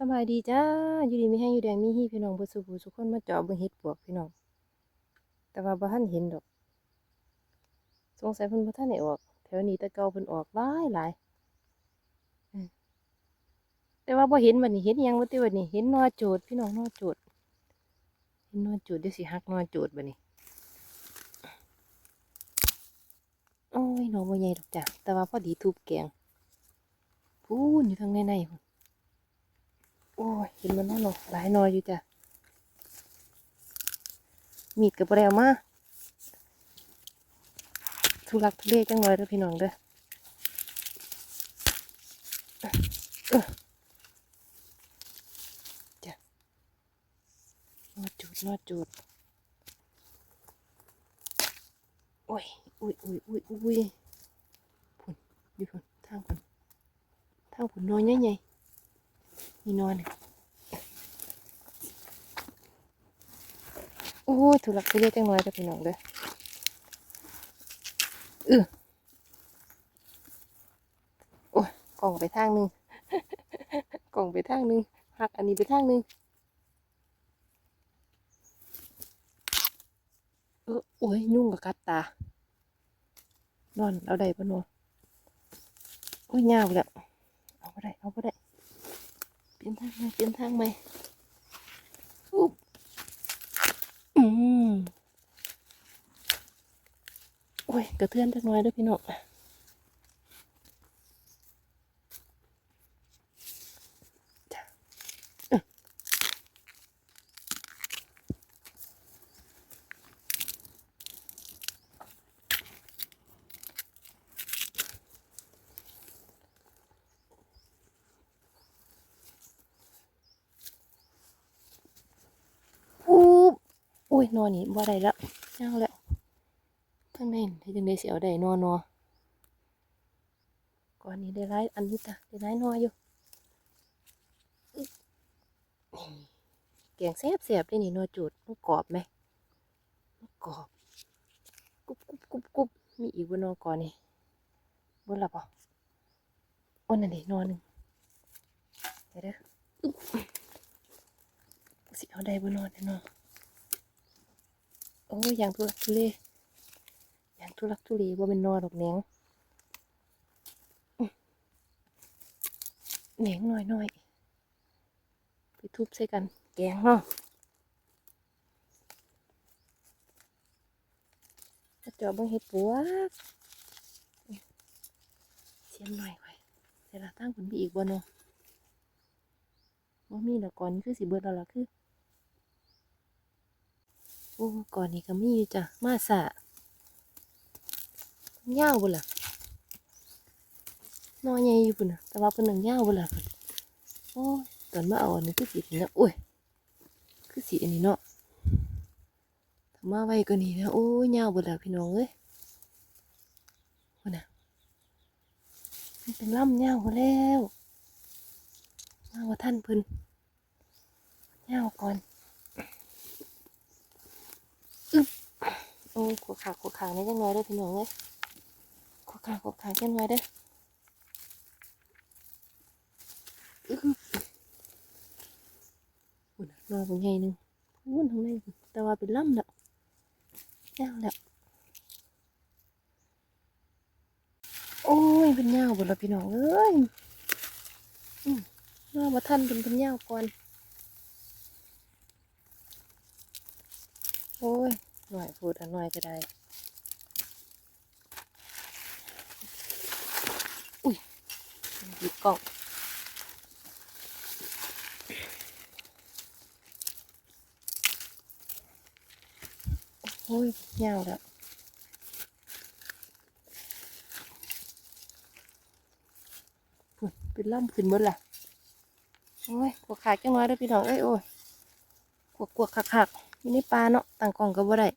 สบายดีจ้า อยู่ดีมีให้อยู่แดงมีฮีพี่น้องบ่สุผู้สุคนมาเจาะบิ่งเฮ็ดปวกพี่น้อง แต่ว่าบ่ทันเห็นดอก สงสัยเพิ่นบ่ทันได้ออก แถวนี้ต่เก่าเพิ่นออกหลายหลายแต่ว่าบ่เห็นบัดนี้เห็นหยังบ่ติบัดนี้เห็นนอโจดพี่น้องนอโจดเห็นนอโจดเดี๋ยวสิหักนอโจดบัดนี้โอ้ยหนอบ่ใหญ่ดอกจ้ะแต่ว่าพอดีทุบแกงพูนอยู่ทางในในพุ่น โอ้ยเห็นมันน่าหนอหลายนออยู่จ้ะ มีดกับแปลวมาทุลักทุเลจังเลยเด้อพี่น้องเด้อจ้ะนอจูดนอจูดโอ้ยอุ้ยอุ้ยอุ้ยอุ้ยพุ่นอยู่พุ่นทางพุ่นทางพุ่นนอนใหญ่ๆ นี่นอนเนี่ยโอ้ยทุลักทุเลจังเลยเด้อพี่น้องเด้อเออโอ้ยกล่องไปทางนึงกล่องไปทางนึงหักอันนี้ไปทางนึงเออโอ้ยยุ่งกับกัดตานอนเอาได้ปะหนัวโอ้ยยาวแล้วเอาไปได้เอาไปได้ เปลี่ยนทางไหมเปลี่ยนทางไหมอุ๊บอืมโอ้ยกระเทือนจักหน่อยเด้วยพี่น้องจ้ะเอ้ออู้โอ้ยนอนนี่บ่ได้ล้วย่างแล้วข้างในที่จังได้เสียวได้นอนนอก่อนนี้ได้ไล่อันนี้จ้ะได้ไล่นออยู่แกงแซ่บแซ่บได้นี่นอจูดมันกรอบไหมมันกรอบกรุบกรุบกรุบกรุบมีอีกบนนอก่อนนี่บนหลับอะอ้นนั่นดินอนหนึ่งเดี๋ยวเด้อสิเอาได้บนนอนแน่นอนอ้ ยอย่างทุลักทุเลอย่างทุลักทุเลว่าเป็นนอดอกแหนงแหนงหน่อยหน่อยไปทุบใส่กัน แกงเนาะจาะเบังเห็ดปัวกเสียมหน่อยไว้เสร็จแล้วตั้งผลมีอีกบ่เนาะว่ามีดอกก่อนนี่คือสีเบิดแล้วล่ะคือ โอ้ก่อนนี่ก็มีอยู่จ้ะ มาสะเงาวบ่ล่ะนอใหญ่อยู่พุ่นะแต่ว่าเพิ่นนังเงาวบ่ล่ะพุ่นโอ้ตอนมาเอาอันนี้คือสีนี่นะโอ้ยคือสีอันนี้เนาะถ้ามาไว้กว่านี้นะโอ้ยเงาวบ่ล่ะพี่น้องเอ้ยพุ่นน่ะมันเป็นล่ำเงาวมดแล้วเงาวบ่ท่านเพิ่นเงาวก่อนอึ๊บโอ้ขวขาขวขานี่จังน้อยเด้อพี่น้องเอ้ยขอขาขอขากันไว้เด้ออื้ออุ่นน่ะนอนเป็นไงหนึ่งวุ่นทั้งในพุ่นแต่ว่าเป็นล่ำแล้วยาวแล้วโอ้ยเป็นยาวหมดแล้วพี่น้องเอ้ยนอนมาทันเป็นเป็นยาวก่อนโอ้ย หน่อยพูดอันหน่อยก็ได้ อุ้ยิบกล่องโอ้ยยาวแล้วพุ่นเป็นล่ำขึ้นหมดละโอ้ยกวกขาดจังน้อยเด้อพี่น้อง เอ้ยโอ้ยกวกกวกคักๆ อยู่ในปลาเนาะต่างกล่องก็บ่ได้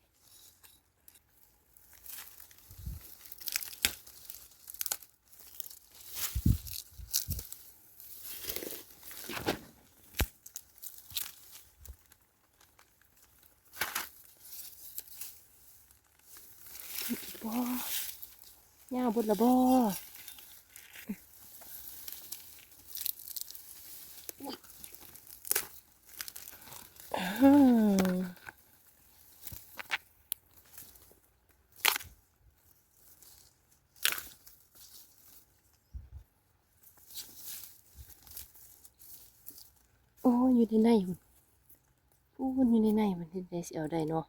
บ่ยาวบดละบ่อยู่ ในในมันพูนอยู่ในในมันเฮ็ดได้สิเอาได้เนาะ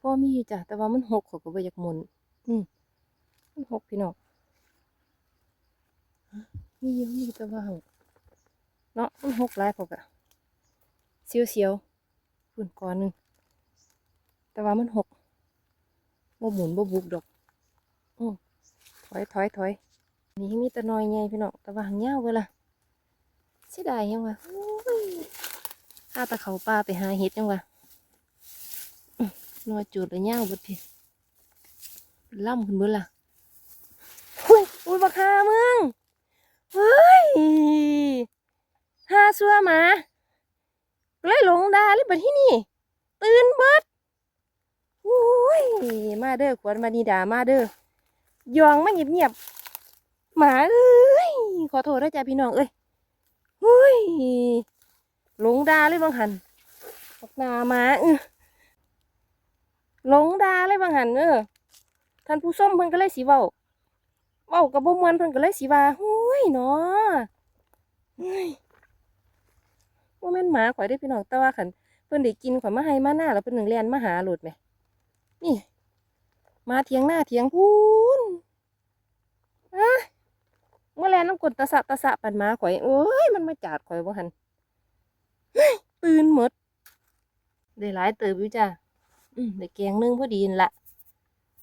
พ่อมีจ้ะแต่ว่ามันหกเขาก็บ่อยากหมุน อืมมันหกพี่น้องมีอยู่มีแต่ว่าหั่นเนาะมันหกหลายพอกะเสียวเสียวๆฝุ่นก้อนหนึงแต่ว่ามันหกบ่หมุนบ่บุกดอกอืมถอยถอยถอยนี่มีแต่น้อยใหญ่พี่น้องแต่ว่าหางยาวเวล่ะเสียดายยังวะอ้ยข้าตะเขาป่าไปหาเห็ดยังวะ นอจูดเลยย่างเบดพี่ล่ำขึ้นเบิดล่ะอุ้ยอุ้ยบักฮามึงเฮ้ยฮาซัวมาเลยหลงดาเลยบัดที่นี่ ตื่นเบิดอุ้ยมาเด้อขวัญมานีดามาเด้อยองมาเงียบเงียบๆหมาเอ้ยขอโทษนะจ๊ะพี่น้องเอ้ยเฮ้ยหลงดาเลยบางหันบักนาหมาเออ หลงดาเลยบางหันเออท่านผู้ส้มเพิ่นก็เลยสิเว้าเว้ากับบ่มวนเพิ่นก็เลยสิว่าโอ้ยเนาะเฮ้ยบ่แม่นหมาข่อยได้พี่น้องแต่ว่าคันเพิ่นได้กินข่อยมาให้มาหน้าแล้วเพิ่นนึงแล่นมาหาโลดแหมนี่ มาเถียงหน้าเถียงพูนอะเมื่อแลนน้ำกดตะสะตะสะปันหมาข่อยโอ้ยมันมาจาดข่อยบ่หันเฮ้ยตื่นหมดได้หลายเติบอยู่จ้า อืมได้แกงนึงพอดีนั่นละ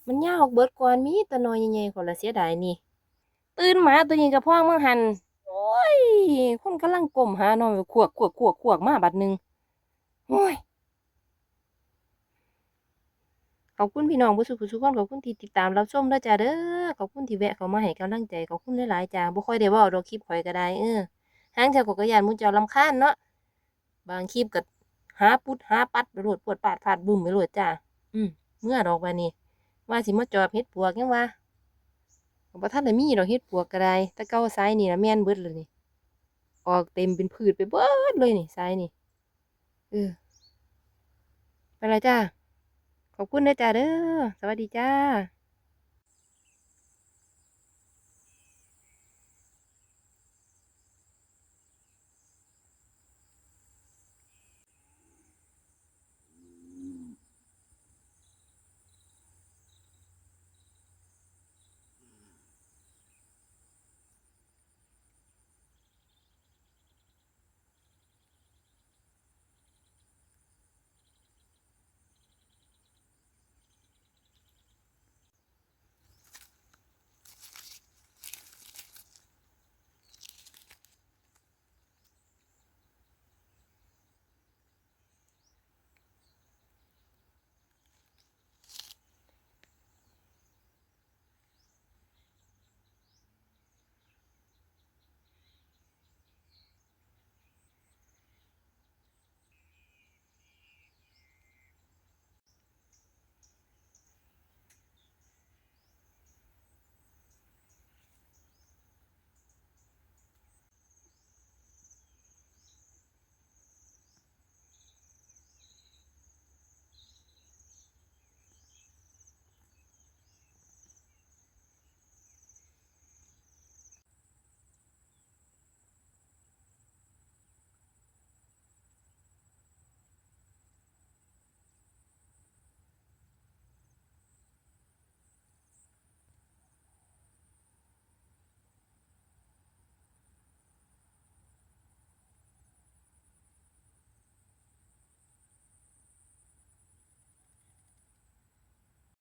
มันยาวออกเบิดก่อนมีแตะนอยใหญ่ๆคนละเสียดายนี่ ตื่นมาตัวนี้กับพ่อเมื่อหันโอ้ยคนกำลังก้มหาหน่อยขวกขวกขวกขวกมาบัดหนึ่งโอ้ยขอบคุณพี่น้องผู้สุขผู้สุขคนขอบคุณที่ติดตามรับชมด้วยจ้าเด้อขอบคุณที่แวะเข้ามาให้กำลังใจขอบคุณหลายๆจ้าบ่ค่อยได้ว้าดอกคลิปข่อยก็ได้เออหางเจ้าก็กระยานมุนเจ้ารำคาญเนาะบางคลิปก็ หาปุดหาปัดไปโหลดปวดปาดฟาดบุ่มไปโหลดจ้าอืมเมื่อดอกว่านี่ว่าสิมาจอบเฮ็ดปวกยังวะบ่ทันได้มีดอกเฮ็ดปวกก็ได้แต่เก่าไซนี่นะแม่นเบิดเลยนี่ ออกเต็มเป็นพืชไปเบิดเลยนี่ไซนี่เออไปและจ้า ขอบคุณเด้อจ้าเด้อ สวัสดีจ้า